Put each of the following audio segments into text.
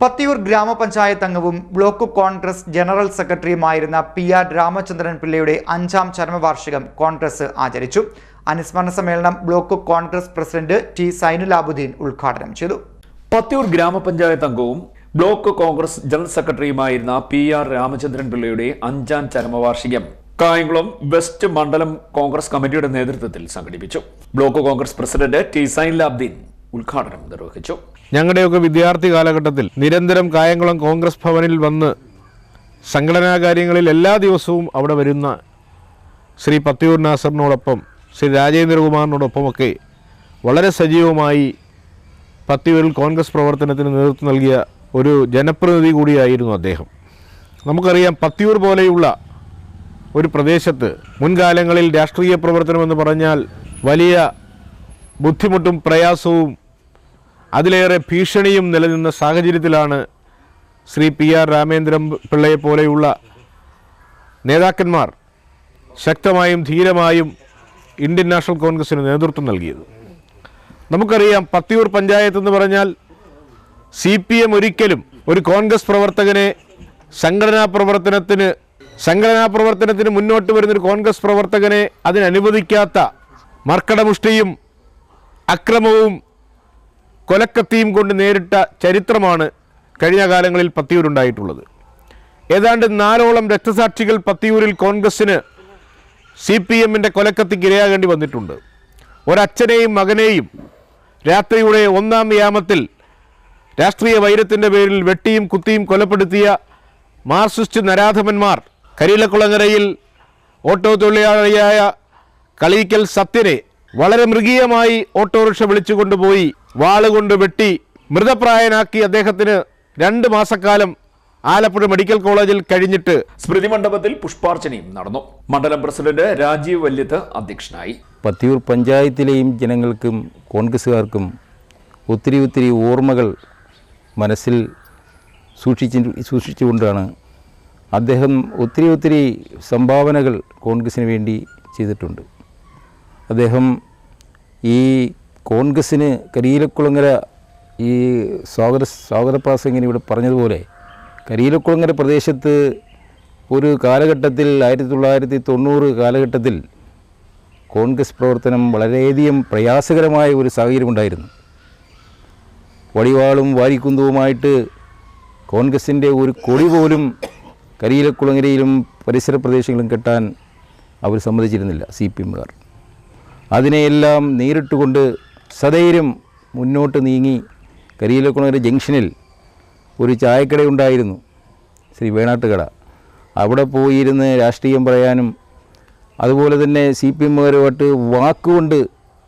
പത്തിയൂർ ഗ്രാമപഞ്ചായത്ത് അംഗവും block Congress general സെക്രട്ടറിയുമായിരുന്ന പി ആർ രാമചന്ദ്രൻ പിള്ളയുടെ അഞ്ചാം ചരമവാർഷികം കോൺഗ്രസ് ആചരിച്ചു. അനുസ്മരണ സമ്മേളനം block Congress president T Sainulabdeen ഉദ്ഘാടനം ചെയ്തു. പത്തിയൂർ ഗ്രാമപഞ്ചായത്ത് അംഗവും ബ്ലോക്ക് കോൺഗ്രസ് ജനറൽ സെക്രട്ടറിയുമായിരുന്ന പി ആർ രാമചന്ദ്രൻ പിള്ളയുടെ അഞ്ചാം ചരമവാർഷികം കായംകുളം വെസ്റ്റ് മണ്ഡലം കോൺഗ്രസ് കമ്മിറ്റിയുടെ നേതൃത്വത്തിൽ സംഘടിപ്പിച്ചു. Block Congress president T Sainulabdeen ഉദ്ഘാടനം നിർവഹിച്ചു. ഞങ്ങളുടെയൊക്കെ വിദ്യാർത്ഥി കാലഘട്ടത്തിൽ നിരന്തരം കായംകുളം കോൺഗ്രസ് ഭവനിൽ വന്ന് സംഘടനാ കാര്യങ്ങളിൽ എല്ലാ ദിവസവും അവിടെ വരുന്ന ശ്രീ പത്തിയൂർ നാസറിനോടൊപ്പം ശ്രീ രാജേന്ദ്രകുമാറിനോടൊപ്പമൊക്കെ വളരെ സജീവമായി പത്തിയൂരിൽ കോൺഗ്രസ് പ്രവർത്തനത്തിന് നേതൃത്വം നൽകിയ ഒരു ജനപ്രതിനിധി കൂടിയായിരുന്നു അദ്ദേഹം. നമുക്കറിയാം പത്തിയൂർ പോലെയുള്ള ഒരു പ്രദേശത്ത് മുൻകാലങ്ങളിൽ രാഷ്ട്രീയ പ്രവർത്തനമെന്ന് പറഞ്ഞാൽ വലിയ ബുദ്ധിമുട്ടും പ്രയാസവും അതിലേറെ ഭീഷണിയും നിലനിന്ന സാഹചര്യത്തിലാണ് ശ്രീ പി ആർ രാമേന്ദ്രൻ പിള്ളയെ പോലെയുള്ള നേതാക്കന്മാർ ശക്തമായും ധീരമായും ഇന്ത്യൻ നാഷണൽ കോൺഗ്രസിന് നേതൃത്വം നൽകിയത്. നമുക്കറിയാം പത്തിയൂർ പഞ്ചായത്ത് എന്ന് പറഞ്ഞാൽ സി പി എം ഒരിക്കലും ഒരു കോൺഗ്രസ് പ്രവർത്തകനെ സംഘടനാ പ്രവർത്തനത്തിന് സംഘടനാ പ്രവർത്തനത്തിന് മുന്നോട്ട് വരുന്നൊരു കോൺഗ്രസ് പ്രവർത്തകനെ അതിനനുവദിക്കാത്ത മർക്കടമുഷ്ടിയും അക്രമവും കൊലക്കത്തിയും കൊണ്ട് നേരിട്ട ചരിത്രമാണ് കഴിഞ്ഞ കാലങ്ങളിൽ പത്തിയൂരുണ്ടായിട്ടുള്ളത്. ഏതാണ്ട് നാലോളം രക്തസാക്ഷികൾ പത്തിയൂരിൽ കോൺഗ്രസിന് സി പി എമ്മിന്റെ കൊലക്കത്തിക്ക് ഇരയാകേണ്ടി വന്നിട്ടുണ്ട്. ഒരച്ഛനെയും മകനെയും രാത്രിയുടെ ഒന്നാം യാമത്തിൽ രാഷ്ട്രീയ വൈരത്തിന്റെ പേരിൽ വെട്ടിയും കുത്തിയും കൊലപ്പെടുത്തിയ മാർസിസ്റ്റ് നരാധമന്മാർ കരിയിലക്കുളങ്ങരയിൽ ഓട്ടോ തൊഴിലാളിയായ കളീക്കൽ സത്യനെ വളരെ മൃഗീയമായി ഓട്ടോറിക്ഷ വിളിച്ചു കൊണ്ടുപോയി വാളുകൊണ്ട് വെട്ടി മൃതപ്രായനാക്കി അദ്ദേഹത്തിന് രണ്ട് മാസക്കാലം ആലപ്പുഴ മെഡിക്കൽ കോളേജിൽ കഴിഞ്ഞിട്ട് സ്മൃതി മണ്ഡപത്തിൽ പുഷ്പാർച്ചനയും നടന്നു. മണ്ഡലം പ്രസിഡന്റ് രാജീവ് വല്യത്ത് അധ്യക്ഷനായി. പത്തിയൂർ പഞ്ചായത്തിലെയും ജനങ്ങൾക്കും കോൺഗ്രസ്സുകാർക്കും ഒത്തിരി ഒത്തിരി ഓർമ്മകൾ മനസ്സിൽ സൂക്ഷിച്ച് സൂക്ഷിച്ചുകൊണ്ടാണ് അദ്ദേഹം ഒത്തിരി ഒത്തിരി സംഭാവനകൾ കോൺഗ്രസ്സിന് വേണ്ടി ചെയ്തിട്ടുണ്ട്. അദ്ദേഹം ഈ കോൺഗ്രസ്സിന് കരിയിലക്കുളങ്ങര ഈ സ്വാഗത സ്വാഗത പ്രാസംഗിന് ഇവിടെ പറഞ്ഞതുപോലെ കരിയിലക്കുളങ്ങര പ്രദേശത്ത് ഒരു കാലഘട്ടത്തിൽ ആയിരത്തി തൊള്ളായിരത്തി തൊണ്ണൂറ് കാലഘട്ടത്തിൽ കോൺഗ്രസ് പ്രവർത്തനം വളരെയധികം പ്രയാസകരമായ ഒരു സാഹചര്യം ഉണ്ടായിരുന്നു. വടിവാളും വാരിക്കുന്തവുമായിട്ട് കോൺഗ്രസിന്റെ ഒരു കൊടി പോലും കരിയിലക്കുളങ്ങരയിലും പരിസര പ്രദേശങ്ങളിലും കെട്ടാൻ അവർ സമ്മതിച്ചിരുന്നില്ല സി പി എമ്മുകാർ. അതിനെയെല്ലാം നേരിട്ടുകൊണ്ട് സധൈര്യം മുന്നോട്ട് നീങ്ങി കരിയിലക്കുളങ്ങര ജംഗ്ഷനിൽ ഒരു ചായക്കടയുണ്ടായിരുന്നു ശ്രീ വേണാട്ടുകട. അവിടെ പോയിരുന്ന് രാഷ്ട്രീയം പറയാനും അതുപോലെ തന്നെ സി പി എമ്മുകാരുമായിട്ട് വാക്കുകൊണ്ട്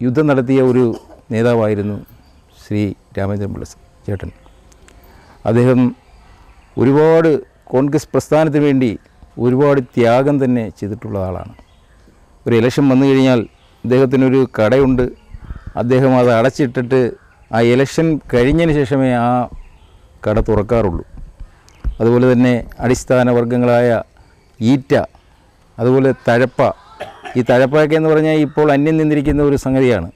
യുദ്ധം നടത്തിയ ഒരു നേതാവായിരുന്നു ശ്രീ രാമചന്ദ്രപിള്ള ചേട്ടൻ. അദ്ദേഹം ഒരുപാട് കോൺഗ്രസ് പ്രസ്ഥാനത്തിന് വേണ്ടി ഒരുപാട് ത്യാഗം തന്നെ ചെയ്തിട്ടുള്ള ആളാണ്. ഒരു ഇലക്ഷൻ വന്നു കഴിഞ്ഞാൽ അദ്ദേഹത്തിനൊരു കടയുണ്ട് അദ്ദേഹം അത് അടച്ചിട്ടിട്ട് ആ ഇലക്ഷൻ കഴിഞ്ഞതിന് ശേഷമേ ആ കട തുറക്കാറുള്ളൂ. അതുപോലെ തന്നെ അടിസ്ഥാന വർഗങ്ങളായ ഈറ്റ അതുപോലെ തഴപ്പ. ഈ തഴപ്പയൊക്കെ എന്ന് പറഞ്ഞാൽ ഇപ്പോൾ അന്യം നിന്നിരിക്കുന്ന ഒരു സംഗതിയാണ്.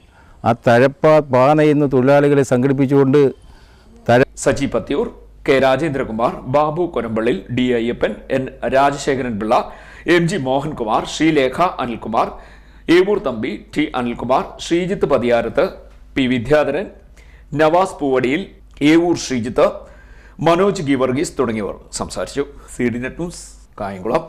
ആ തഴപ്പ പാന എന്ന തൊഴിലാളികളെ സംഘടിപ്പിച്ചുകൊണ്ട് തഴ Saji Pathiyoor K Rajendrakumar Babu Korampally D Ayyappan N Rajasekharan Pillai M G Mohankumar Sreelekha Anilkumar Evoor Thampi T Anilkumar Sreejith Pathiyarath P Vidyadharan Navas Poovadiyil Evoor Sreejith Manoj Geevarghese തുടങ്ങിയവർ സംസാരിച്ചു. C D net news Kayamkulam.